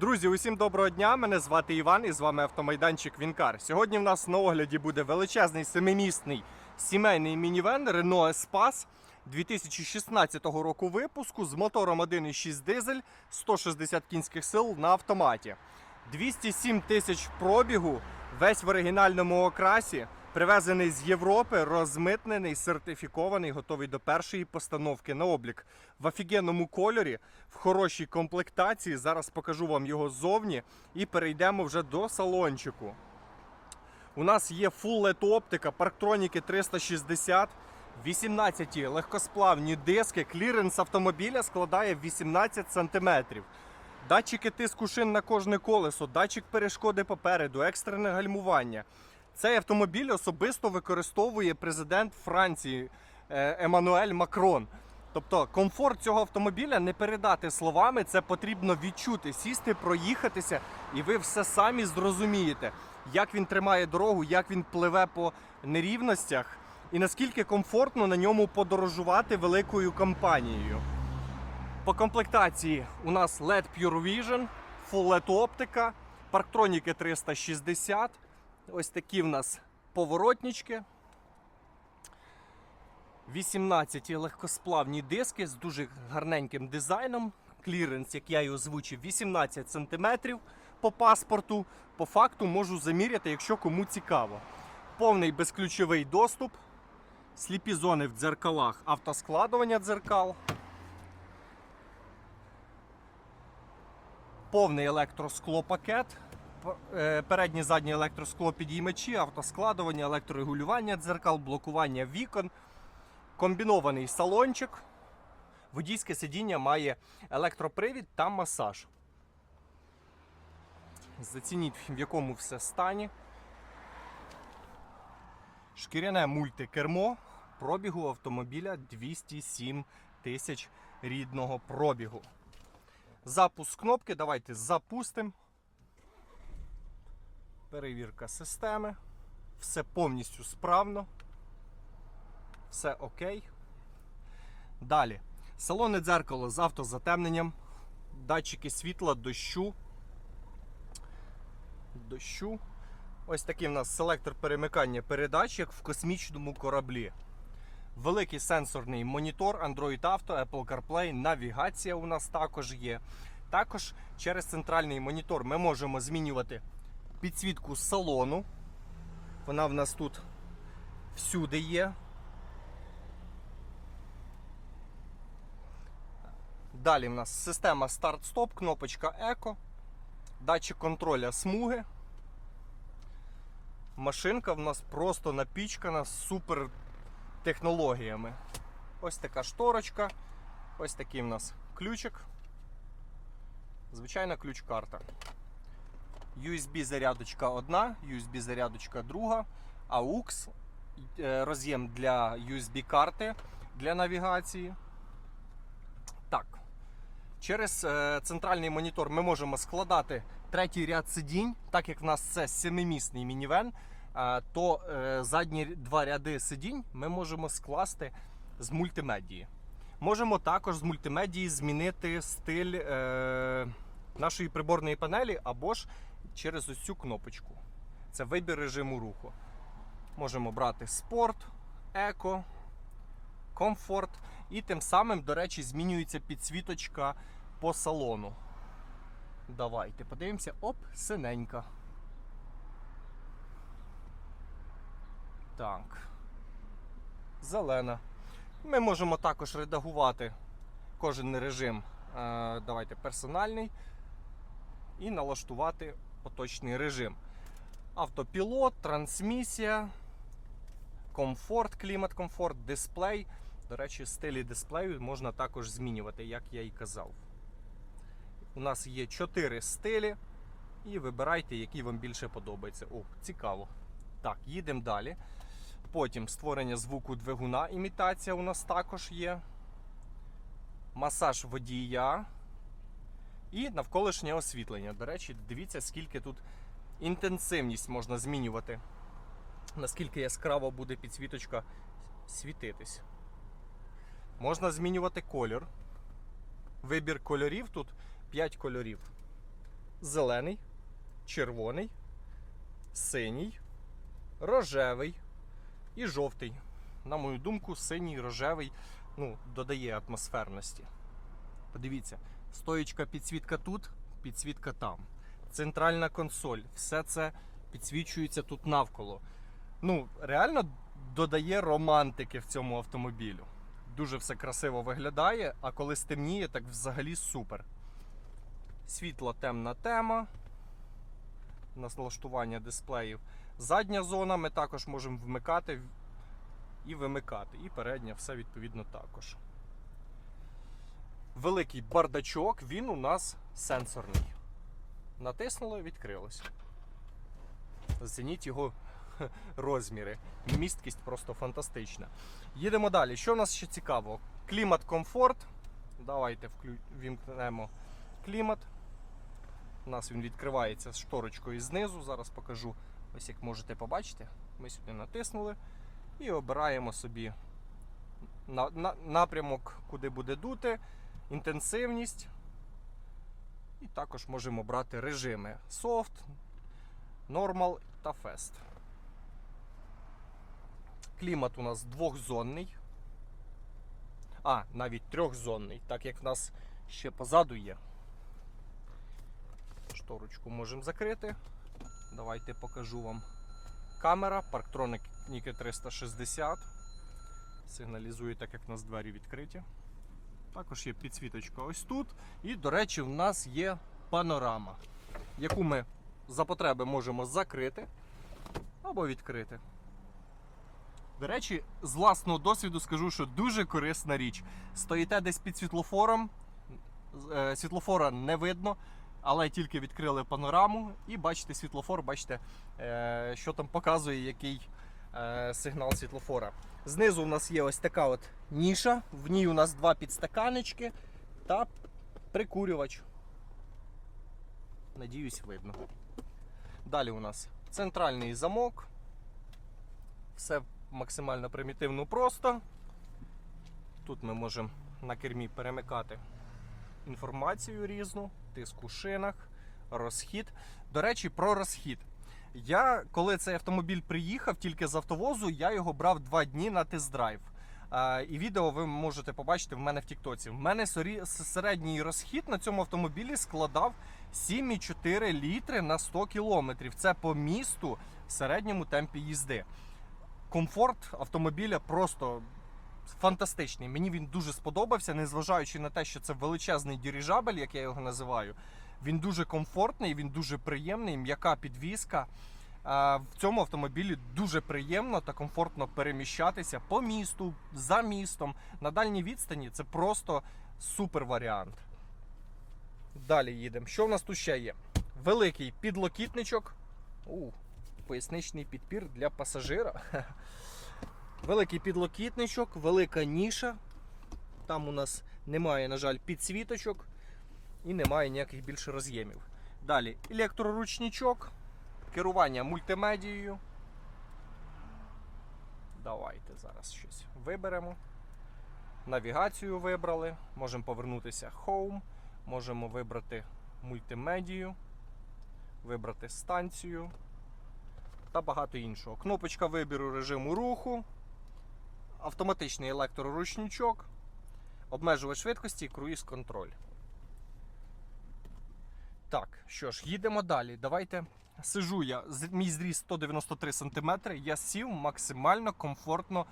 Друзі, усім доброго дня! Мене звати Іван і з вами автомайданчик Вінкар. Сьогодні в нас на огляді буде величезний семимісний сімейний мінівен Renault Espace 2016 року випуску з мотором 1.6 дизель 160 кінських сил на автоматі. 207 тисяч пробігу, весь в оригінальному окрасі, привезений з Європи, розмитнений, сертифікований, готовий до першої постановки на облік в офігенному кольорі, в хорошій комплектації. Зараз покажу вам його ззовні і перейдемо вже до салончику. У нас є Full LED оптика, парктроніки 360, 18 легкосплавні диски, кліренс автомобіля складає 18 см. Датчики тиску шин на кожне колесо, датчик перешкоди попереду, екстрене гальмування. Цей автомобіль особисто використовує президент Франції е, Еммануель Макрон. Тобто комфорт цього автомобіля не передати словами, це потрібно відчути, сісти, проїхатися, і ви все самі зрозумієте, як він тримає дорогу, як він пливе по нерівностях, і наскільки комфортно на ньому подорожувати великою компанією. По комплектації у нас LED Pure Vision, Full LED оптика, парктроніки 360. Ось такі в нас поворотнички. 18 легкосплавні диски з дуже гарненьким дизайном. Кліренс, як я і озвучив, 18 см по паспорту. По факту можу заміряти, якщо кому цікаво. Повний безключовий доступ, сліпі зони в дзеркалах, автоскладування дзеркал. Повний електросклопакет, е, переднє заднє електроскло підіймачі, автоскладування, електрорегулювання дзеркал, блокування вікон, комбінований салончик. Водійське сидіння має електропривід та масаж. Зацініть, в якому все стані. Шкіряне мультикермо. Пробігу автомобіля 207 тисяч рідного пробігу. Запуск кнопки. Давайте запустимо. Перевірка системи. Все повністю справно. Все окей. Далі. Салонне дзеркало з автозатемненням. Датчики світла, дощу. Дощу. Ось такий в нас селектор перемикання передач, як в космічному кораблі. Великий сенсорний монітор Android Auto, Apple CarPlay, навігація у нас також є. Також через центральний монітор ми можемо змінювати підсвітку салону. Вона в нас тут всюди є. Далі в нас система старт-стоп, кнопочка Еко, датчик контроля смуги. Машинка в нас просто напічкана супер технологіями. Ось така шторочка, ось такий в нас ключик. Звичайна ключ-карта. USB зарядочка одна, USB зарядочка друга, AUX, е, роз'єм для USB карти для навігації. Так. Через е, центральний монітор ми можемо складати третій ряд сидінь, так як в нас це семимісний мінівен, е, то задні два ряди сидінь ми можемо скласти з мультимедії. Можемо також з мультимедії змінити стиль нашої приборної панелі або ж через ось цю кнопочку. Це вибір режиму руху. Можемо брати спорт, еко, комфорт. І тим самим, до речі, змінюється підсвіточка по салону. Давайте подивимося. Оп, синенька. Так. Зелена. Ми можемо також редагувати кожен режим. Е, Давайте персональний. І налаштувати поточний режим. Автопілот, трансмісія, комфорт, клімат, комфорт, дисплей. До речі, стилі дисплею можна також змінювати, як я і казав. У нас є 4 стилі. І вибирайте, який вам більше подобається. О, цікаво. Так, їдемо далі. Потім створення звуку двигуна, імітація у нас також є. Масаж водія. І навколишнє освітлення. До речі, дивіться, скільки тут інтенсивність можна змінювати. Наскільки яскраво буде підсвіточка світитись. Можна змінювати колір. Вибір кольорів тут 5 кольорів. зелений, червоний, синій, рожевий і жовтий. На мою думку, синій, рожевий ну, додає атмосферності. Подивіться, стоїчка підсвітка тут, підсвітка там. Центральна консоль, все це підсвічується тут навколо. Ну, реально додає романтики в цьому автомобілю. Дуже все красиво виглядає, а коли стемніє, так взагалі супер. Світла темна тема. Налаштування дисплеїв. Задня зона ми також можемо вмикати і вимикати. І передня все відповідно також. Великий бардачок, він у нас сенсорний. Натиснули, відкрилось. Зацініть його розміри. Місткість просто фантастична. Їдемо далі. Що в нас ще цікаво? Клімат комфорт. Давайте вімкнемо клімат. У нас він відкривається з шторочкою знизу. Зараз покажу. Ось як можете побачити, ми сюди натиснули і обираємо собі на, на, напрямок, куди буде дути, інтенсивність. І також можемо брати режими Soft, Normal та Fast. Клімат у нас двохзонний. А, навіть трьохзонний, так як в нас ще позаду є. Шторочку можемо закрити. Давайте покажу вам. Камера Parktronic 360. Сигналізує так, як у нас двері відкриті. Також є підсвіточка ось тут. І, до речі, в нас є панорама, яку ми за потреби можемо закрити або відкрити. До речі, з власного досвіду скажу, що дуже корисна річ. Стоїте десь під світлофором, е, світлофора не видно, але тільки відкрили панораму і бачите світлофор, бачите, е, що там показує, який сигнал світлофора. Знизу у нас є ось така от ніша, в ній у нас два підстаканечки та прикурювач. Надіюсь, видно. Далі у нас центральний замок. Все максимально примітивно просто. Тут ми можемо на кермі перемикати інформацію різну, тиск у шинах, розхід. До речі, про розхід. Я, коли цей автомобіль приїхав тільки з автовозу, я його брав два дні на тест-драйв. І відео ви можете побачити в мене в Тіктоці. В мене середній розхід на цьому автомобілі складав 7,4 літри на 100 кілометрів. Це по місту в середньому темпі їзди. Комфорт автомобіля просто фантастичний. Мені він дуже сподобався, незважаючи на те, що це величезний дирижабель, як я його називаю. Він дуже комфортний, він дуже приємний, м'яка підвізка. В цьому автомобілі дуже приємно та комфортно переміщатися по місту, за містом. На дальній відстані це просто супер варіант. Далі їдемо. Що в нас тут ще є? Великий підлокітничок. У, поясничний підпір для пасажира. Великий підлокітничок, велика ніша. Там у нас немає, на жаль, підсвіточок і немає ніяких більше роз'ємів. Далі електроручничок, керування мультимедією. Давайте зараз щось виберемо. Навігацію вибрали. Можемо повернутися Home, можемо вибрати мультимедію, вибрати станцію та багато іншого. Кнопочка вибіру режиму руху, автоматичний електроручничок, обмежувач швидкості, круїз контроль. Так, що ж, їдемо далі. Давайте. Сижу я, мій зріст 193 см, я сів максимально комфортно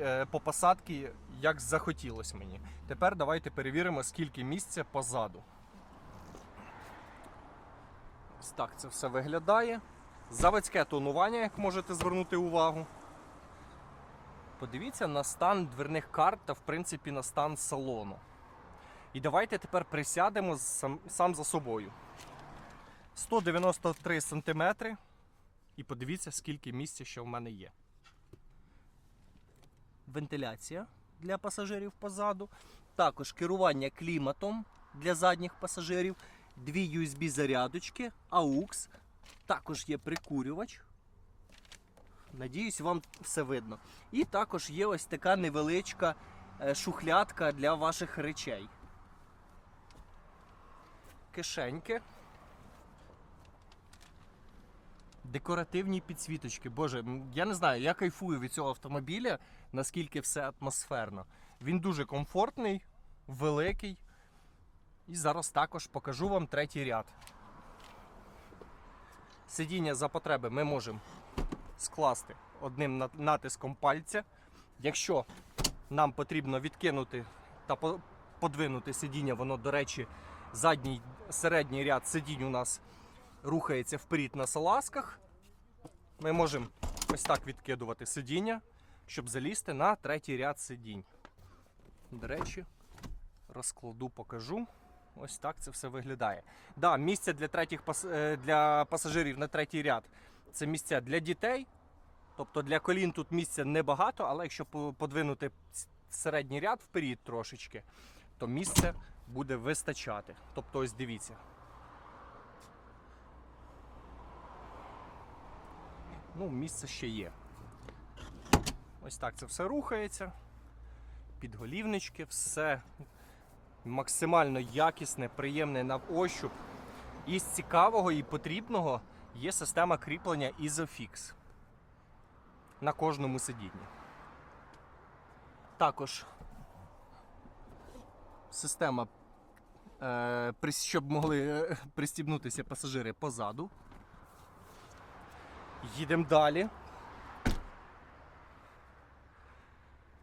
е, по посадці, як захотілось мені. Тепер давайте перевіримо, скільки місця позаду. Ось так це все виглядає. Заводське тонування, як можете звернути увагу. Подивіться на стан дверних карт та, в принципі, на стан салону. І давайте тепер присядемо сам, сам за собою. 193 см. І подивіться, скільки місця ще в мене є. Вентиляція для пасажирів позаду. Також керування кліматом для задніх пасажирів. Дві USB-зарядочки, AUX. Також є прикурювач. Надіюсь, вам все видно. І також є ось така невеличка е, шухлядка для ваших речей. Кишеньки. Декоративні підсвіточки. Боже, я не знаю, я кайфую від цього автомобіля, наскільки все атмосферно. Він дуже комфортний, великий. І зараз також покажу вам третій ряд. Сидіння за потреби ми можемо скласти одним натиском пальця. Якщо нам потрібно відкинути та подвинути сидіння, воно, до речі, задній середній ряд сидінь у нас рухається вперед на салазках. Ми можемо ось так відкидувати сидіння, щоб залізти на третій ряд сидінь. До речі, розкладу, покажу. Ось так це все виглядає. Да, місце для третіх е, для пасажирів на третій ряд це місця для дітей. Тобто для колін тут місця небагато, але якщо подвинути середній ряд вперед трошечки, то місце буде вистачати. Тобто, ось дивіться. Ну, місце ще є. Ось так це все рухається. Підголівнички, все максимально якісне, приємне на ощуп. І з цікавого і потрібного є система кріплення Isofix на кожному сидінні. Також система, е, щоб могли е, пристібнутися пасажири позаду. Їдемо далі.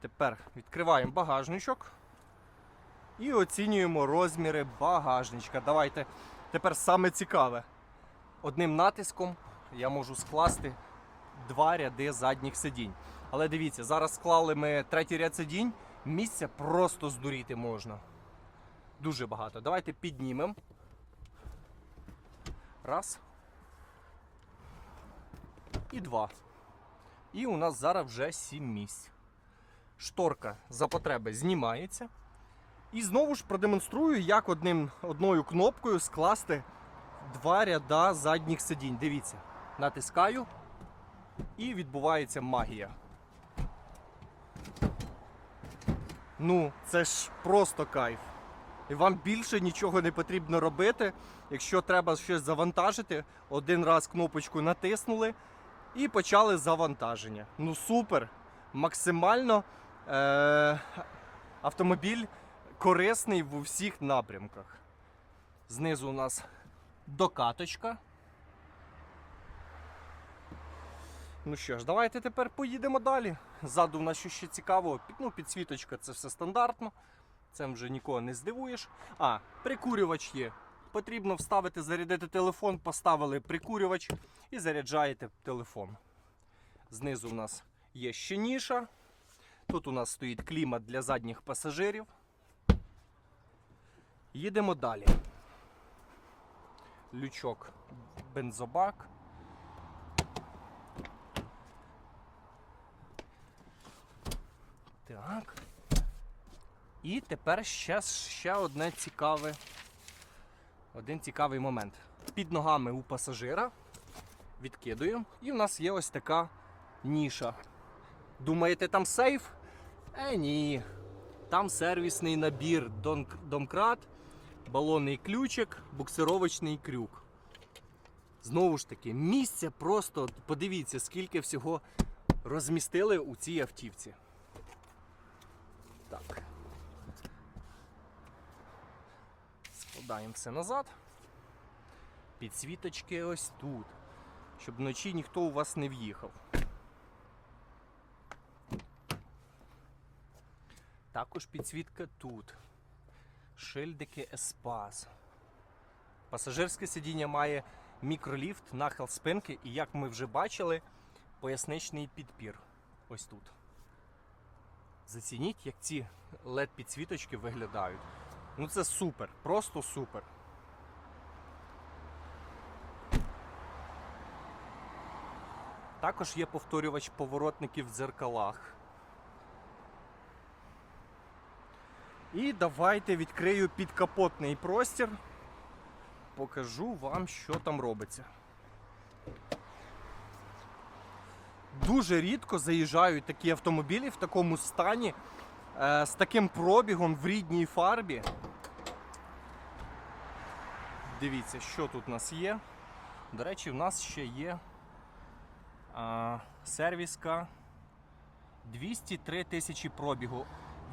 Тепер відкриваємо багажничок і оцінюємо розміри багажничка. Давайте тепер саме цікаве. Одним натиском я можу скласти два ряди задніх сидінь. Але дивіться, зараз склали ми третій ряд сидінь, місця просто здуріти можна. Дуже багато. Давайте піднімемо. Раз. І два. І у нас зараз вже сім місць. Шторка за потреби знімається. І знову ж продемонструю, як одним, одною кнопкою скласти два ряда задніх сидінь. Дивіться, натискаю і відбувається магія. Ну, це ж просто кайф. І вам більше нічого не потрібно робити. Якщо треба щось завантажити, один раз кнопочку натиснули і почали завантаження. Ну супер! Максимально е- автомобіль корисний в усіх напрямках. Знизу у нас докаточка. Ну що ж, давайте тепер поїдемо далі. Ззаду в нас ще цікаво, ну, підсвіточка це все стандартно. Цим вже нікого не здивуєш. А, прикурювач є. Потрібно вставити, зарядити телефон, поставили прикурювач і заряджаєте телефон. Знизу у нас є ще ніша. Тут у нас стоїть клімат для задніх пасажирів. Їдемо далі. Лючок бензобак. Так. І тепер ще, ще одне цікаве. Один цікавий момент. Під ногами у пасажира відкидуємо, і в нас є ось така ніша. Думаєте, там сейф? Е, ні. Там сервісний набір домкрат, балонний ключик, буксировочний крюк. Знову ж таки, місця просто подивіться, скільки всього розмістили у цій автівці. Так. Складаємо все назад. Підсвіточки ось тут. Щоб вночі ніхто у вас не в'їхав. Також підсвітка тут. Шильдики Еспас. Пасажирське сидіння має мікроліфт, нахил спинки і, як ми вже бачили, поясничний підпір. Ось тут. Зацініть, як ці LED підсвіточки виглядають. Ну це супер, просто супер. Також є повторювач поворотників в дзеркалах. І давайте відкрию підкапотний простір. Покажу вам, що там робиться. Дуже рідко заїжджають такі автомобілі в такому стані, е, з таким пробігом в рідній фарбі. Дивіться, що тут у нас є. До речі, в нас ще є А, сервіска 203 тисячі пробігу.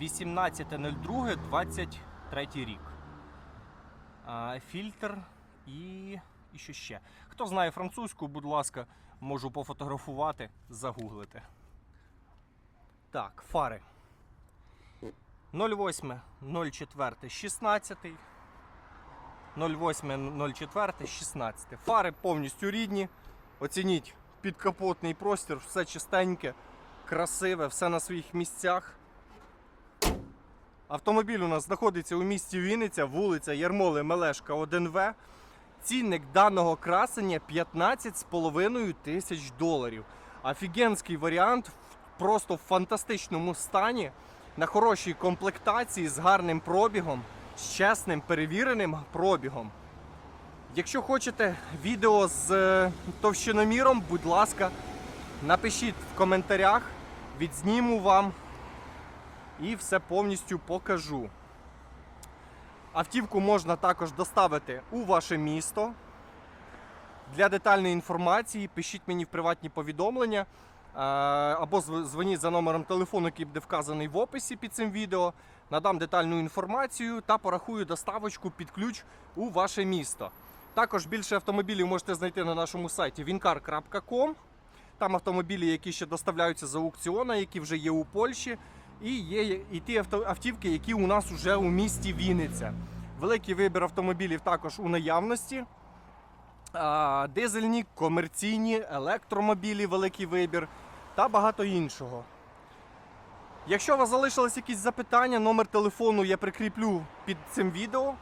18.02.23 рік. А, фільтр і, і що ще. Хто знає французьку, будь ласка, можу пофотографувати, загуглити. Так, фари. 08, 04, 16. 08, 04, 16. Фари повністю рідні. Оцініть підкапотний простір, все чистеньке, красиве, все на своїх місцях. Автомобіль у нас знаходиться у місті Вінниця, вулиця Ярмоли Мелешка 1В. Цінник даного красення 15,5 тисяч доларів. Офігенський варіант, просто в фантастичному стані, на хорошій комплектації з гарним пробігом, з чесним перевіреним пробігом. Якщо хочете відео з е, товщиноміром, будь ласка, напишіть в коментарях, відзніму вам і все повністю покажу. Автівку можна також доставити у ваше місто. Для детальної інформації пишіть мені в приватні повідомлення або зв- дзвоніть за номером телефону, який буде вказаний в описі під цим відео. Надам детальну інформацію та порахую доставочку під ключ у ваше місто. Також більше автомобілів можете знайти на нашому сайті wincar.com. Там автомобілі, які ще доставляються з аукціону, які вже є у Польщі. І є і ті автівки, які у нас вже у місті Вінниця. Великий вибір автомобілів також у наявності. Дизельні, комерційні, електромобілі, великий вибір та багато іншого. Якщо у вас залишились якісь запитання, номер телефону я прикріплю під цим відео.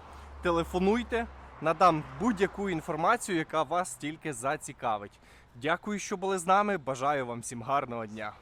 Телефонуйте, надам будь-яку інформацію, яка вас тільки зацікавить. Дякую, що були з нами. Бажаю вам всім гарного дня.